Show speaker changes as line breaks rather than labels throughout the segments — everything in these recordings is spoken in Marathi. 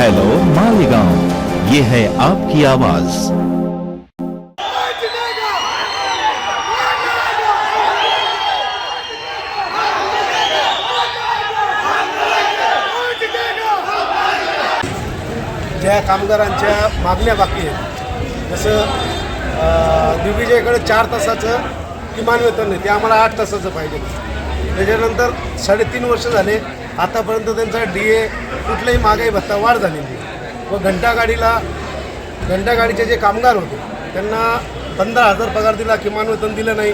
हेलो मालेगांव। ये है आपकी आवाज।
ज्या कामगारांच्या मागण्या बाकी आहेत जसं दिग्विजयकडे चार तासाचं किमान वेतन नाही ते आम्हाला आठ तासाचं पाहिजे. त्याच्यानंतर साडेतीन वर्ष झाले आतापर्यंत त्यांचा डी ए कुठलाही महागाई भत्ता वाढ झालेली व घंटागाडीला घंटागाडीचे जे कामगार होते त्यांना पंधरा हजार पगार दिला किमान वेतन दिलं नाही.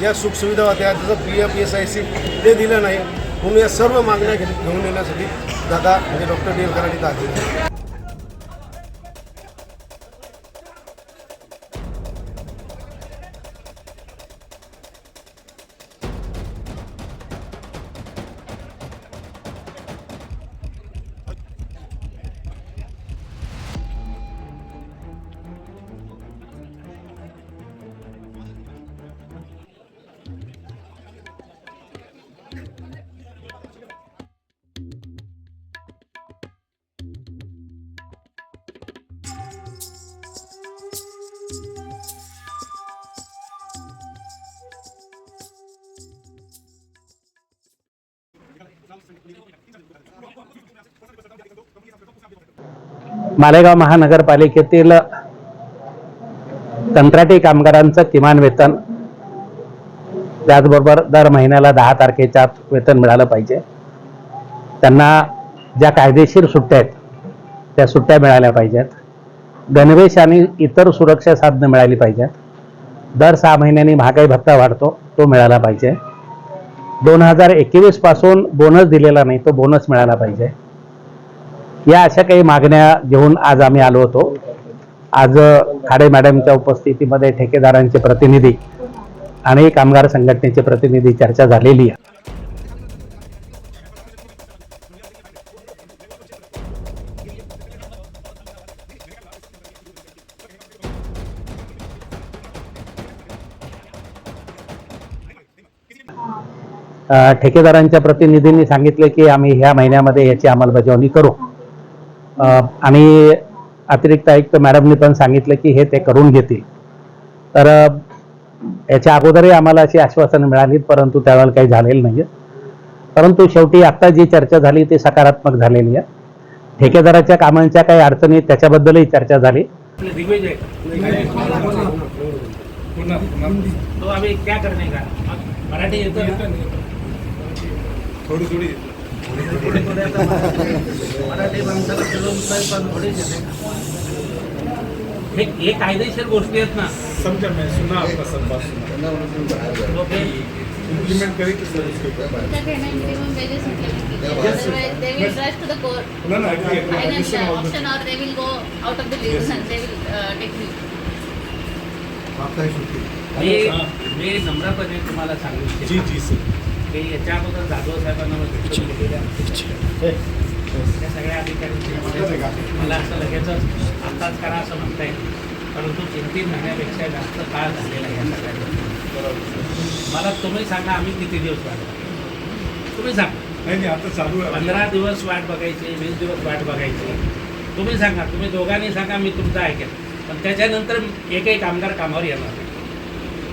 ज्या सुखसुविधा होत्या जसं P F S I C ते दिलं नाही. म्हणून या सर्व मागण्या घेऊन येण्यासाठी दादा म्हणजे डॉक्टर डी एल कराड इथं
मालेगाव महानगरपालिकेतील कंत्राटी कामगारांचं किमान वेतन त्याचबरोबर दर महिन्याला दहा तारखेच्या आत वेतन मिळालं पाहिजे. त्यांना ज्या कायदेशीर सुट्ट्या आहेत त्या सुट्ट्या मिळाल्या पाहिजेत. गणवेश आणि इतर सुरक्षा साधनं मिळाली पाहिजेत. दर सहा महिन्यांनी महागाई भत्ता वाढतो तो मिळाला पाहिजे. दोन हजार एकवीसपासून बोनस दिलेला नाही तो बोनस मिळाला पाहिजे. या अशा काही मागण्या घेऊन आज आम्ही आलो होतो. आज खाडे मॅडमच्या उपस्थितीमध्ये ठेकेदारांचे प्रतिनिधी आणि कामगार संघटनेचे प्रतिनिधी चर्चा झालेली आहे. ठेकेदारांच्या प्रतिनिधींनी सांगितले की आम्ही ह्या महिन्यामध्ये याची अंमलबजावणी करू. आणि अतिरिक्त आयुक्त मॅडमनी पण सांगितलं की हे ते करून घेतील. तर याच्या अगोदरही आम्हाला अशी आश्वासनं मिळाली परंतु त्यावेळेला काही झालेलं नाही परंतु शेवटी आत्ता जी चर्चा झाली ती सकारात्मक झालेली आहे. ठेकेदाराच्या कामांच्या काही अडचणी त्याच्याबद्दलही चर्चा झाली. मराठी
थोडी थोडी.
कायदेशीर गोष्टी आहेत ना.
समजा मी सुना
आपला संपासून
इम्प्लिमेंट
करीत
मी नम्रपणे तुम्हाला सांगू
जी जी सर
याच्या अगोदर जाधव साहेबांना त्या सगळ्या अधिकाऱ्यांची मला असं लगेचच आत्ताच करा असं म्हणता येईल परंतु तीन तीन महिन्यापेक्षा जास्त काळ झालेला आहे या सगळ्या गोष्टी. मला तुम्ही सांगा आम्ही किती दिवस वाट? तुम्ही सांगा.
नाही नाही आता चालू आहे.
पंधरा दिवस वाट बघायची वीस दिवस वाट बघायची. तुम्ही सांगा तुम्ही दोघांनी सांगा मी तुमचं ऐकेन. पण त्याच्यानंतर एकही कामगार कामावर येणार. नाही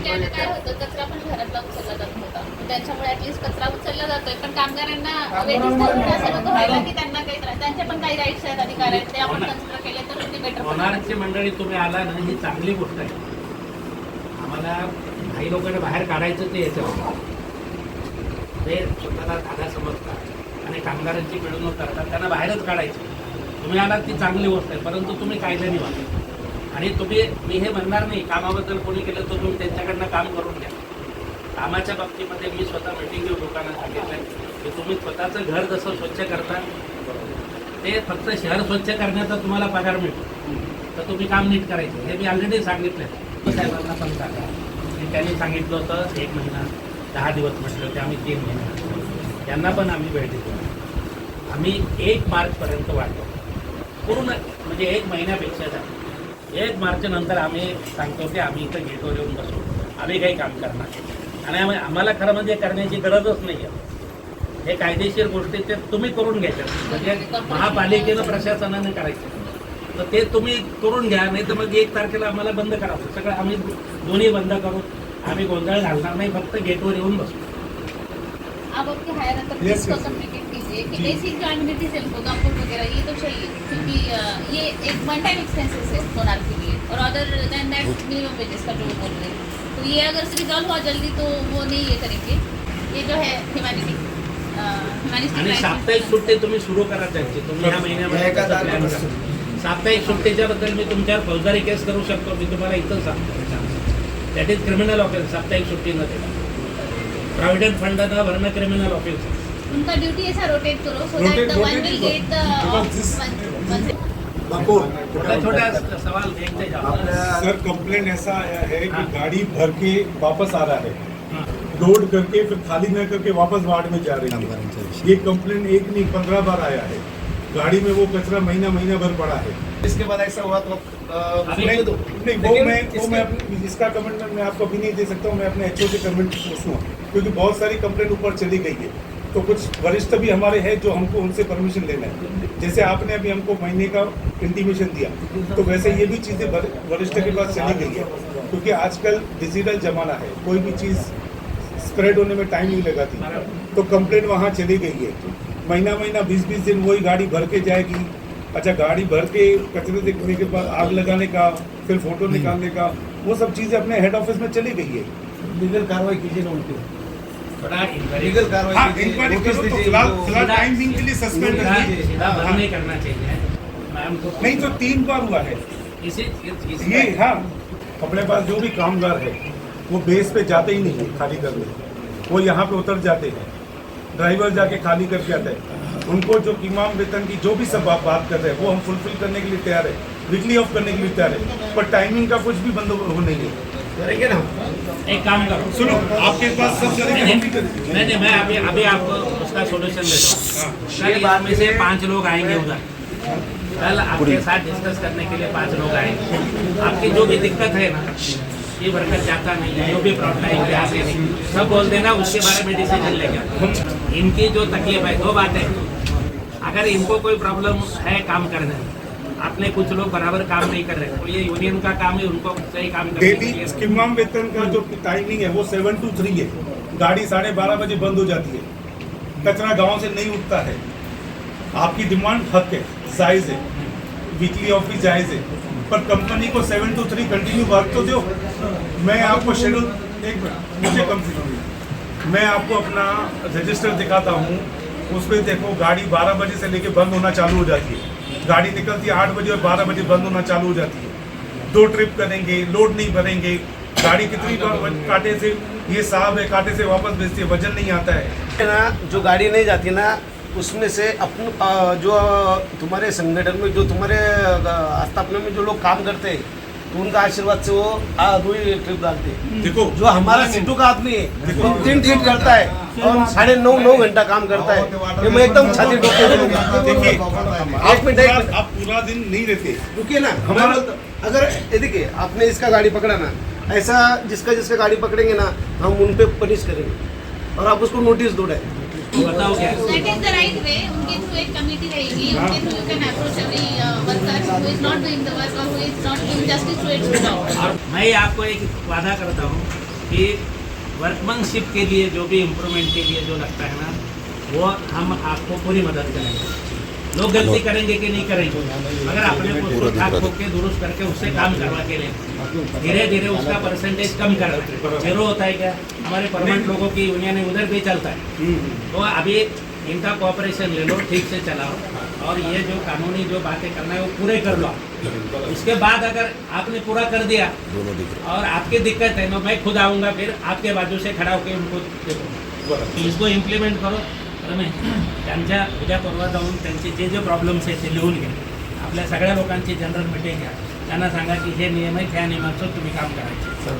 त्यानं काय होतं कचरा पण घरातला उचलला जात होता. त्याच्यामुळे ऍटलीस्ट कचरा उचलला जातोय. पण कामगारांना असं नको व्हायला की त्यांना काही त्रास त्यांचे पण काही राईट्स आहेत अधिकार आहेत. ते आपण कन्सिडर केले तर ते बेटर
होणारची मंडळी तुम्ही आला ना ही चांगली गोष्ट आहे. आम्हाला काही लोकांना बाहेर काढायचं ते याच्यावर ते स्वतःला धागा समजतात आणि कामगारांची मिळवणूक करतात त्यांना बाहेरच काढायचं. तुम्ही आलात ती चांगली गोष्ट आहे परंतु तुम्ही कायद्याने वागा आणि तुम्ही मी हे म्हणणार नाही कामाबद्दल कोणी केलं तर तुम्ही त्यांच्याकडनं काम करून घ्या. कामाच्या बाबतीमध्ये मी स्वतः मिटिंग घेऊन लोकांना सांगितलं की तुम्ही स्वतःचं घर जसं स्वच्छ करता ते फक्त शहर स्वच्छ करण्याचा तुम्हाला पगार मिळतो. तर तुम्ही काम नीट करायचं. हे मी ऑलरेडी सांगितलं साहेबांना पण सांगा. की त्यांनी सांगितलं होतं एक महिना दहा दिवस म्हटले होते आम्ही तीन महिना. त्यांना पण आम्ही भेट देतो. आम्ही एक मार्चपर्यंत वाढतो. पूर्ण म्हणजे एक महिन्यापेक्षा जास्त. एक मार्च नंतर आम्ही सांगतो की आम्ही इथं गेटवर येऊन बसू. आम्ही काही काम करणार नाही. आणि आम्ही आम्हाला खरं म्हणजे करण्याची गरजच नाही आहे हे कायदेशीर गोष्टी ते तुम्ही करून घ्यायच्या म्हणजे महापालिकेनं प्रशासनाने करायचं. तर ते तुम्ही करून घ्या नाही तर मग एक तारखेला आम्हाला बंद करावं सगळं आम्ही दोन्ही बंद करू. आम्ही गोंधळ घालणार नाही. फक्त गेटवर येऊन बसू.
को बेसिक जो एमिनिटीज गोदामपुर वगैरह ये तो चाहिए क्योंकि अ, ये एक वन टाइम एक्सपेंसेस है सोनार के लिए और other than that minimum wages का जो वो बोल रहे हैं तो ये अगर रिजॉल्व हुआ जल्दी तो वो नहीं ये करेंगे ये जो है ह्यूमैनिटी
आणि साप्ताहिक सुट्टी तुम्ही सुरू करा त्यांची. तुम्ही ह्या महिन्यामध्ये. साप्ताहिक सुट्टीच्या बद्दल मी तुमच्यावर फौजदारी केस करू शकतो. मी तुम्हाला इथं सांगतो. दॅट इज क्रिमिनल ऑफेन्स साप्ताहिक सुट्टी न देणं प्रॉव्हिडंट फंड न भरणं क्रिमिनल ऑफेन्स
उनका ड्यूटी ऐसा रोटेट करो so that the one will get the
छोटा सवाल देखते जाओ।
सर कंप्लेंट ऐसा आया है
हाँ।
कि गाड़ी भर के वापस आ रहा है।
हाँ.
लोड करके फिर खाली न करके वापस वार्ड में जा रही है। ये कंप्लेंट एक नहीं पंद्रह बार आया है। गाड़ी में वो कचरा महीना महीना भर पड़ा है।
इसके बाद ऐसा हुआ तो अ,
अभी-
नहीं वो मैं वो मैं इसका कमेंट मैं आपको अभी नहीं दे सकता हूँ मैं अपने एचओ से कमेंट पूछूँगा। क्योंकि बहुत सारी कंप्लेंट ऊपर चली गई है। तो कुछ वरिष्ठ भी हमारे हैं जो हमको उनसे परमिशन लेना है। जैसे आपने अभी हमको महीने का इंटीमेशन दिया तो वैसे ये भी चीज़ें वरिष्ठ के पास चली गई है। क्योंकि आजकल डिजिटल जमाना है, कोई भी चीज़ स्प्रेड होने में टाइम नहीं लगाती तो कंप्लेंट वहाँ चली गई है। महीना महीना बीस बीस दिन वही गाड़ी भर के जाएगी। अच्छा गाड़ी भर के कचरे देखने के बाद आग लगाने का, फिर फ़ोटो निकालने का, वो सब चीज़ें अपने हेड ऑफ़िस में चली गई है।
लीगल कार्रवाई कीजिए ना उनकी। लीगल कार्रवाई
हाँ इंक्वायरी करो तो फ़िलहाल फ़िलहाल टाइम बिंग के लिए सस्पेंड
सीधा
कर दीजिए।
सीधा बंद नहीं करना चाहिए।
नहीं तो तीन बार हुआ है।
इसी इसी
ये हाँ अपने पास जो भी कामगार है वो बेस पे जाते ही नहीं है खाली करने वो यहाँ पे उतर जाते हैं। ड्राइवर जाके खाली करके आता है। उनको जो इमाम वेतन की जो भी सब आप बात कर रहे हैं वो हम फुलफिल करने के लिए तैयार है। वीकली ऑफ़ करने के लिए तैयार है। पर टाइमिंग का कुछ भी बंदोबस्त हो नहीं है।
करेंगे ना?
एक काम करो।
सुनो आपके पास सब
नहीं नहीं नहीं, मैं अभी अभी आपको उसका सॉल्यूशन देता हूँ। कल बाद में से पाँच लोग आएँगे उधर। कल आपके साथ डिस्कस करने के लिए पाँच लोग आएँगे। आपकी जो भी दिक्कत है ना ये वर्कर जाता नहीं है जो भी प्रॉब्लम है आते नहीं। सब बोल देना उसके बारे में डिसीज़न लेंगे इनकी जो तकलीफ़ है दो बातें अगर इनको कोई प्रॉब्लम है काम करने में। आपने कुछ लोग बराबर काम नहीं कर रहे तो ये यूनियन का काम है उनको सही काम
डेली
लिए।
वेतन का जो टाइमिंग है वो सेवन टू थ्री है। गाड़ी साढ़े बारह बजे बंद हो जाती है। कचरा गाँव से नहीं उठता है। आपकी डिमांड हक है जायज़ है। वीकली ऑफ़ भी जायज़ है। पर कंपनी को seven to three continue work तो दो। मैं आपको शेड्यूल एक मिनट मुझे कम से कम मैं आपको अपना रजिस्टर दिखाता हूँ। उस पर देखो गाड़ी बारह बजे से लेके बंद होना चालू हो जाती है। गाड़ी निकलती है आठ बजे और बारह बजे बंद होना चालू हो जाती है। दो ट्रिप करेंगे लोड नहीं भरेंगे। गाड़ी कितनी बार कांटे से ये साहब है, कांटे से वापस भेजती है, वज़न नहीं आता है।
ना, जो गाड़ी नहीं जाती ना, उसमें से अपन जो तुम्हारे संगठन में, जो तुम्हारे स्थापना में जो लोग काम करते हैं तो उनका आशीर्वाद से वो दो ट्रिप डालते।
देखो
जो हमारा सीटू का आदमी है वो तीन ट्रिप करता है और साढ़े नौ नौ घंटा काम करता है। ये मैं एकदम छाती ठोक
देखिए आप पूरा दिन नहीं रहते।
रुकिए ना
हमारा-
अगर देखिए आपने इसका गाड़ी पकड़ा ना ऐसा जिसका जिसका गाड़ी पकड़ेंगे ना हम उन पे पनिश करेंगे। और आप उसको नोटिस दो
बताओ क्या है?
That is the right way. उनके थ्रू एक कमेटी रहेगी उनके through you can approach every worker who is not doing the work or who is not doing justice to its job.
और मैं आपको एक वादा करता हूँ कि वर्कमैनशिप के लिए जो भी इम्प्रूवमेंट के लिए जो लगता है ना वो हम आपको पूरी मदद करेंगे लोग गलती करेंगे कि नहीं करेंगे मगर अपने को उसको ठाक ठोक के दुरुस्त करके उससे काम करवा के लेंगे धीरे धीरे उसका परसेंटेज कम करना है। ज़ीरो होता है क्या? हमारे परमानेंट लोगों की यूनियन है उधर भी चलता है। तो अभी इनका कोऑपरेशन ले लो ठीक से चलाओ। और ये जो कानूनी जो बातें करना है वो पूरे कर लो। इसके बाद अगर आपने पूरा कर दिया और आपकी दिक्कत है ना मैं खुद आऊँगा फिर आपके बाजू से खड़ा होकर उनको देखो इसको इम्प्लिमेंट करो। तर मी त्यांच्या उद्या परवा जाऊन त्यांचे जे जे प्रॉब्लेम्स आहेत ते लिहून घ्या। आपल्या सगळ्या लोकांची जनरल मिटिंग घ्या. त्यांना सांगा की हे नियम आहेत ह्या नियमाचं तुम्ही काम करायचे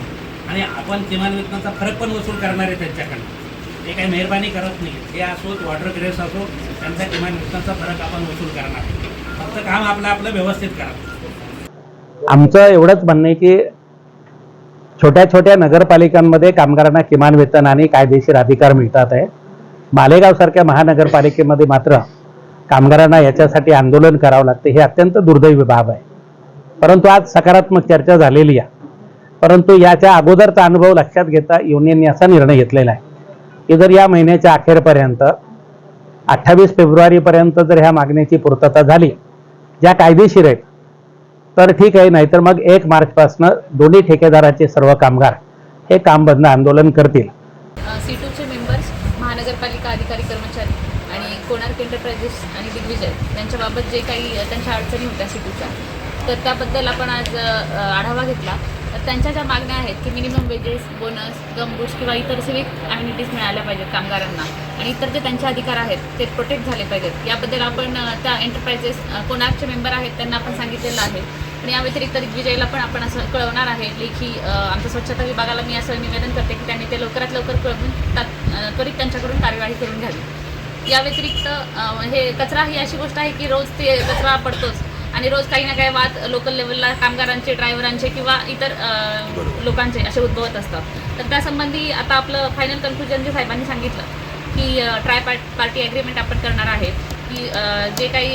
आणि आपण किमान वेतनाचा फरक पण वसूल करणार आहे त्यांच्याकडनं. ते काही मेहरबानी करत नाही. हे असोत वॉटर ग्रेस असो त्यांचा किमान वेतनाचा फरक आपण वसूल करणार आहे. फक्त काम आपलं आपलं व्यवस्थित करा.
आमचं एवढंच म्हणणं आहे की छोट्या छोट्या नगरपालिकांमध्ये कामगारांना किमान वेतन आणि कायदेशीर अधिकार मिळतात आहे. मालेगावसारख्या महानगरपालिकेमध्ये मात्र कामगारांना याच्यासाठी आंदोलन करावं लागते. हे अत्यंत दुर्दैवी बाब आहे. परंतु आज सकारात्मक चर्चा झालेली आहे. परंतु याच्या अगोदरचा अनुभव लक्षात घेता युनियनने असा निर्णय घेतलेला आहे की जर या महिन्याच्या अखेरपर्यंत अठ्ठावीस फेब्रुवारीपर्यंत जर ह्या मागणीची पूर्तता झाली ज्या कायदेशीर आहेत तर ठीक आहे नाहीतर मग एक मार्चपासनं दोन्ही ठेकेदाराचे सर्व कामगार हे काम बंद आंदोलन करतील
सी टूचे मेंबर्स महानगरपालिका अधिकारी कर्मचारी आणि कोणार्क एंटरप्राइजेस आणि दिग्विजय यांच्याबाबत जे काही त्यांच्या अडचणी होत्या सिटीच्या तर त्याबद्दल आपण आज आढावा घेतला. तर त्यांच्या ज्या मागण्या आहेत की मिनिमम वेजेस बोनस गमबूस किंवा इतर सिविक ॲम्युनिटीज मिळाल्या पाहिजेत कामगारांना आणि इतर जे त्यांचे अधिकार आहेत ते प्रोटेक्ट झाले पाहिजेत. याबद्दल आपण त्या एंटरप्राइजेस कोणार्कचे मेंबर आहेत त्यांना आपण सांगितलेलं आहे. आणि या व्यतिरिक्त दिग्विजयला पण आपण असं कळवणार आहे लेखी आमच्या स्वच्छता विभागाला मी असं निवेदन करते की त्यांनी ते लवकरात लवकर कळवून तात- त्वरित त्यांच्याकडून कार्यवाही करून घ्यावी. या व्यतिरिक्त हे कचरा ही अशी गोष्ट आहे की रोज ते कचरा पडतोच. आणि रोज काही ना काही वाद लोकल लेवलला कामगारांचे ड्रायव्हरांचे किंवा इतर लोकांचे असे उद्भवत असतात. तर त्यासंबंधी आता आपलं फायनल कन्क्लुजन जे साहेबांनी सांगितलं की ट्राय पार्टी ॲग्रीमेंट आपण करणार आहे की जे काही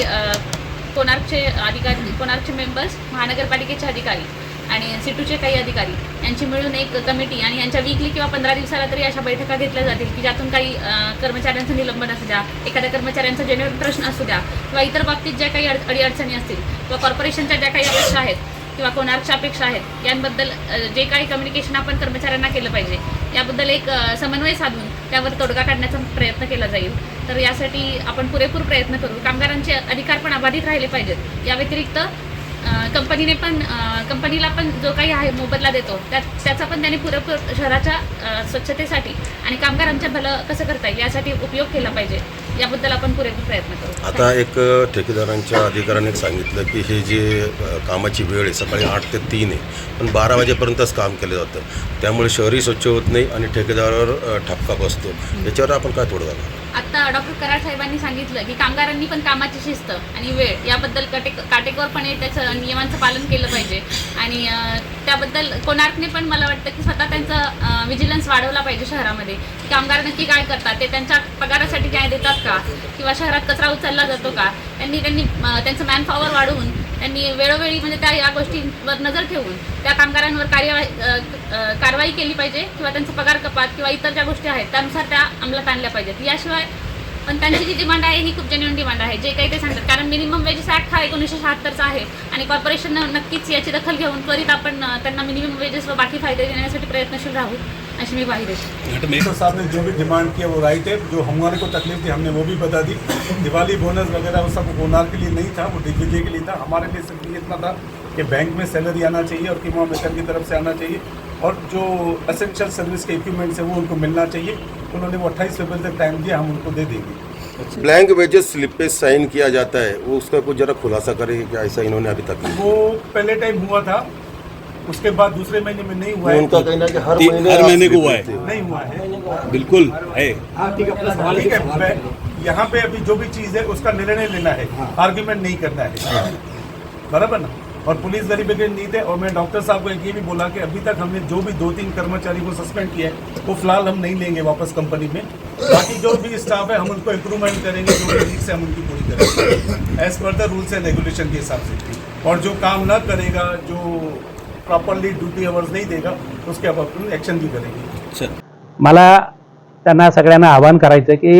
कोणार्कचे अधिकारी कोणार्कचे मेंबर्स महानगरपालिकेचे अधिकारी आणि सिटूचे काही अधिकारी यांची मिळून एक कमिटी आणि यांच्या वीकली किंवा पंधरा दिवसाला तरी अशा बैठका घेतल्या जातील की ज्यातून काही कर्मचाऱ्यांचं निलंबन असू द्या एखाद्या कर्मचाऱ्यांचा जेन्युइन प्रश्न असू द्या किंवा इतर बाबतीत ज्या काही अड अडीअडचणी असतील किंवा कॉर्पोरेशनच्या ज्या काही अपेक्षा आहेत किंवा कोणार्कच्या अपेक्षा आहेत यांबद्दल जे काही कम्युनिकेशन आपण कर्मचाऱ्यांना केलं पाहिजे याबद्दल एक समन्वय साधून त्यावर तोडगा काढण्याचा प्रयत्न केला जाईल. तर यासाठी आपण पुरेपूर प्रयत्न करू. कामगारांचे अधिकार पण अबाधित राहिले पाहिजेत. या व्यतिरिक्त कंपनीने पण कंपनीला पण जो काही आहे मोबदला देतो त्या त्याचा पण त्याने पुरेपूर शहराच्या स्वच्छतेसाठी आणि कामगारांच्या भलं कसं करता येईल यासाठी उपयोग केला पाहिजे. याबद्दल आपण पुरेपूर प्रयत्न करू.
आता एक ठेकेदारांच्या अधिकाऱ्याने सांगितलं की हे जे कामाची वेळ आहे सकाळी आठ ते तीन आहे पण बारा वाजेपर्यंतच काम केलं जातं. त्यामुळे शहरी स्वच्छ होत नाही आणि ठेकेदारावर ठपका बसतो. याच्यावर आपण काय थोडं झालं
आता डॉक्टर कराड साहेबांनी सांगितलं की कामगारांनी पण कामाची शिस्त आणि वेळ याबद्दल कटे काटेकोरपणे त्याचं नियमांचं पालन केलं पाहिजे. आणि त्याबद्दल कोणार्कने पण मला वाटतं की स्वतः त्यांचं विजिलन्स वाढवला पाहिजे शहरामध्ये. की कामगार नक्की काय करतात? ते त्यांच्या पगारासाठी न्याय देतात का? किंवा शहरात कचरा उचलला जातो का? त्यांनी त्यांनी त्यांचं मॅनपॉवर वाढवून त्यांनी वेळोवेळी म्हणजे त्या या गोष्टींवर नजर ठेवून त्या कामगारांवर कार्यवाही कारवाई केली पाहिजे. किंवा त्यांचा पगार कपात किंवा इतर ज्या गोष्टी आहेत त्यानुसार त्या अंमलात आणल्या पाहिजेत. याशिवाय पण त्यांची जी डिमांड आहे ही खूप जेन्युइन डिमांड आहे. जे काही ते सांगतात. कारण मिनिमम वेजेस ॲक्ट हा एकोणीसशे शहात्तरचा आहे. आणि कॉर्पोरेशननं नक्कीच याची दखल घेऊन त्वरित आपण त्यांना मिनिमम वेजेस व बाकी फायदे देण्यासाठी प्रयत्नशील राहू अशी मी
साहब ने जो भी डिमांड किया वो राइट है. जो हमारे को तकलीफ थी हमने वो भी बता दी. दिवाली बोनस वगैरह वो सब कोनार के लिए नहीं था वो दिग्विजय के लिए था. हमारे लिए सिर्फ इतना था कि बैंक में सैलरी आना चाहिए और कीमा वेतन की तरफ से आना चाहिए. और जो असेंशियल सर्विस के इक्विपमेंट्स है वो उनको मिलना चाहिए। उन्होंने वो अट्ठाईस फरवरी तक टाइम दिया हम उनको दे देंगे।
ब्लैंक वेजेस स्लिप पे साइन किया जाता है वो उसका कुछ जरा खुलासा करें कि ऐसा इन्होंने अभी तक
वो पहले टाइम हुआ था उसके बाद दूसरे महीने में नहीं हुआ है।
उनका कहना है कि हर महीने
हर महीने को हुआ है।
नहीं हुआ है।
बिल्कुल है।
ठीक है यहाँ पे अभी जो भी चीज़ है उसका निर्णय लेना है। आर्ग्यूमेंट नहीं करना है। बराबर ना? और पुलिस वेरिफिकेशन नहीं थे और मैं डॉक्टर साहब को एक ये भी बोला कि अभी तक हमने जो भी दो तीन कर्मचारी को सस्पेंड किया है वो फिलहाल हम नहीं लेंगे वापस कंपनी में। बाकी जो भी स्टाफ है हम उनको इम्प्रूवमेंट करेंगे जो भी से हम उनकी पूरी करेंगे। As per the rules and regulation के हिसाब से। और जो काम न करेगा जो प्रॉपरली ड्यूटी अवर्स नहीं देगा उसके अब अपन एक्शन भी करेंगे।
मला त्यांना सगळ्यांना आवाहन करायचं की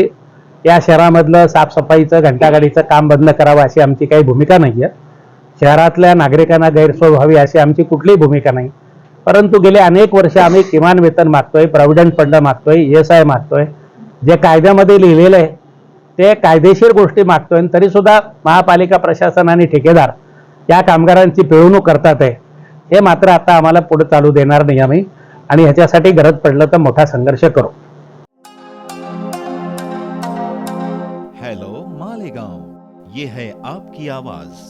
या शहरामधलं साफसफाईचं घंटागाडीचं काम बंद करावं अशी आमची काही भूमिका नाही आहे शहरातल्या नागरिकांना गैरसोय व्हावी अशी आमची कुठलीही भूमिका नाही. परंतु गेले अनेक वर्ष आम्ही किमान वेतन मागतोय प्रॉव्हिडंट फंड मागतोय एस आय मागतोय. जे कायद्यामध्ये लिहिलेलं आहे ते कायदेशीर गोष्टी मागतोय आणि तरीसुद्धा महापालिका प्रशासन आणि ठेकेदार या कामगारांची पिळवणूक करतात आहे. हे मात्र आता आम्हाला पुढे चालू देणार नाही आम्ही आणि ह्याच्यासाठी गरज पडलं तर मोठा संघर्ष करू.
हॅलो मालेगाव. ये है आपकी आवाज.